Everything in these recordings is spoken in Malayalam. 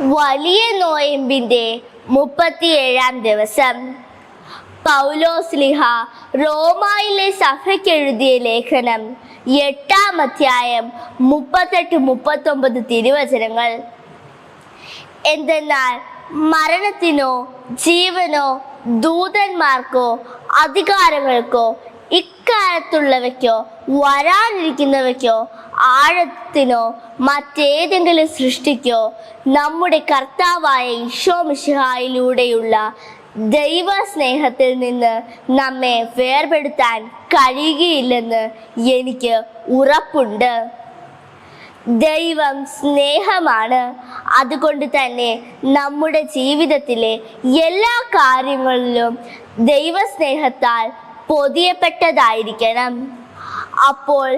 വലിയ നോയമ്പിന്റെ മുപ്പത്തിയേഴാം ദിവസം. പൗലോസ്ലിഹ റോമായിലെ സഭയ്ക്ക് എഴുതിയ ലേഖനം എട്ടാം അധ്യായം മുപ്പത്തെട്ട് മുപ്പത്തൊമ്പത് തിരുവചനങ്ങൾ. എന്തെന്നാൽ മരണത്തിനോ ജീവനോ ദൂതന്മാർക്കോ അധികാരങ്ങൾക്കോ ഇക്കാലത്തുള്ളവയ്ക്കോ വരാനിരിക്കുന്നവയ്ക്കോ ആഴത്തിനോ മറ്റേതെങ്കിലും സൃഷ്ടിക്കോ നമ്മുടെ കർത്താവായ ഈശോ മിഷിഹായിലൂടെയുള്ള ദൈവ സ്നേഹത്തിൽ നിന്ന് നമ്മെ വേർപെടുത്താൻ കഴിയുകയില്ലെന്ന് എനിക്ക് ഉറപ്പുണ്ട്. ദൈവം സ്നേഹമാണ്. അതുകൊണ്ട് തന്നെ നമ്മുടെ ജീവിതത്തിലെ എല്ലാ കാര്യങ്ങളിലും ദൈവസ്നേഹത്താൽ പൊതിയപ്പെട്ടതായിരിക്കണം. അപ്പോൾ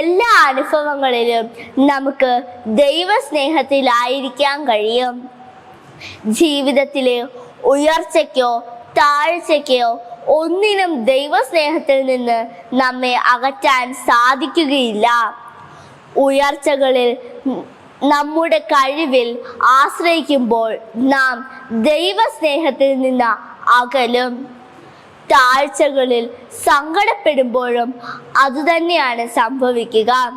എല്ലാ അനുഭവങ്ങളിലും നമുക്ക് ദൈവസ്നേഹത്തിലായിരിക്കാൻ കഴിയും. ജീവിതത്തിലെ ഉയർച്ചയ്ക്കോ താഴ്ചയ്ക്കോ ഒന്നിനും ദൈവസ്നേഹത്തിൽ നിന്ന് നമ്മെ അകറ്റാൻ സാധിക്കുകയില്ല. ഉയർച്ചകളിൽ നമ്മുടെ കഴിവിൽ ആശ്രയിക്കുമ്പോൾ നാം ദൈവസ്നേഹത്തിൽ നിന്ന് അകലും. താഴ്ചകളിൽ സങ്കടപ്പെടുമ്പോഴും അതുതന്നെയാണ് സംഭവിക്കുക.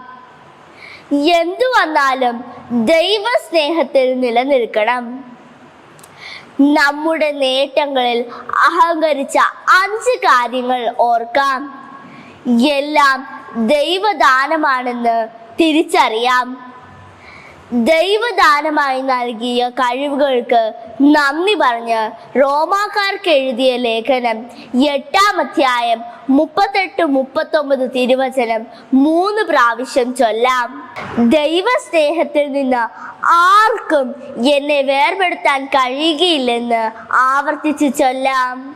എന്തു വന്നാലും ദൈവസ്നേഹത്തിൽ നിലനിൽക്കണം. നമ്മുടെ നേട്ടങ്ങളിൽ അഹങ്കരിച്ച അഞ്ച് കാര്യങ്ങൾ ഓർക്കാം. എല്ലാം ദൈവദാനമാണെന്ന് തിരിച്ചറിയാം. ദൈവദാനമായി നൽകിയ കഴിവുകൾക്ക് നന്ദി പറഞ്ഞ് റോമാക്കാർക്ക് എഴുതിയ ലേഖനം എട്ടാം അധ്യായം മുപ്പത്തെട്ട് മുപ്പത്തൊമ്പത് തിരുവചനം മൂന്ന് പ്രാവശ്യം ചൊല്ലാം. ദൈവസ്നേഹത്തിൽ നിന്ന് ആർക്കും എന്നെ വേർപെടുത്താൻ കഴിയുകയില്ലെന്ന് ആവർത്തിച്ച് ചൊല്ലാം.